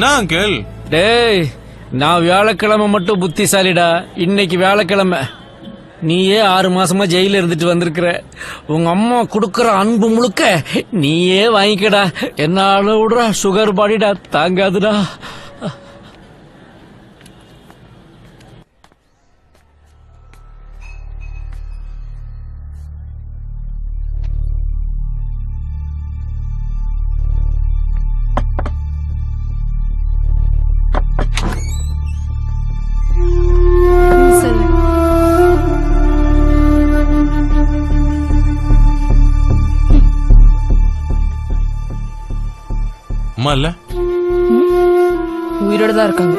என்ன அங்கிள்? டேய் நான் வியாழக்கிழமை மட்டும் புத்திசாலிடா. இன்னைக்கு வியாழக்கிழமை. நீயே ஆறு மாசமா ஜெயில இருந்துட்டு வந்திருக்கிற. உங்க அம்மா கொடுக்கற அன்பு முழுக்க நீயே வாங்கிக்கடா. என்னால விடுறா சுகர் பாடிடா தாங்காதுடா. அம்மா இல்ல? உயிரோட தான் இருக்காங்க.